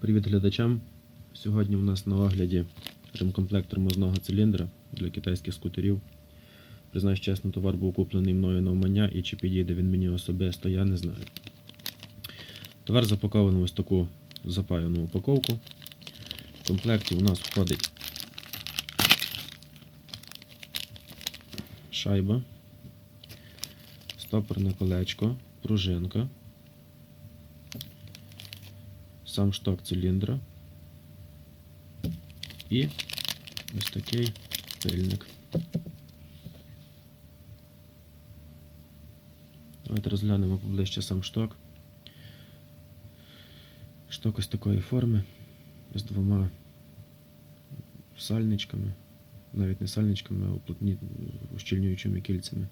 Привіт глядачам. Сьогодні у нас на огляді ремкомплект тормозного циліндра для китайських скутерів. Признаюсь чесно, товар був куплений мною на умання і чи підійде він мені особисто, я не знаю. Товар запакований ось таку запаяну упаковку. В комплекті у нас входить шайба, стопорне колечко, пружинка, сам шток циліндра і ось такий пильник. Давайте розглянемо поближче сам шток. Шток ось такої форми з двома сальничками, навіть не сальничками, а уплотні... ущільнюючими кільцями.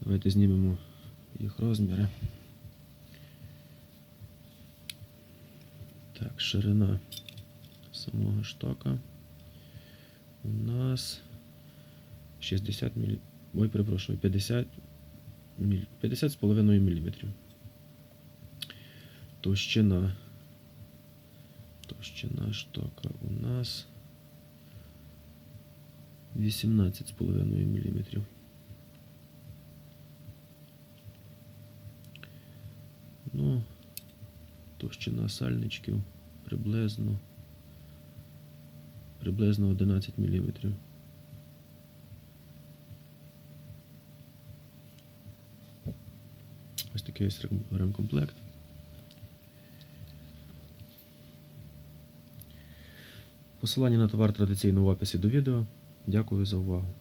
Давайте знімемо їх розміри. Так, ширина самого штока у нас 60 мм. Ой, перепрошую, 50 міль... 50 з половиною міліметрів. Товщина. Товщина штока у нас 18 з половиною міліметрів. Ну, товщина сальничків Приблизно приблизно 11 мм. Ось такий ось ремкомплект. Посилання на товар традиційно в описі до відео. Дякую за увагу.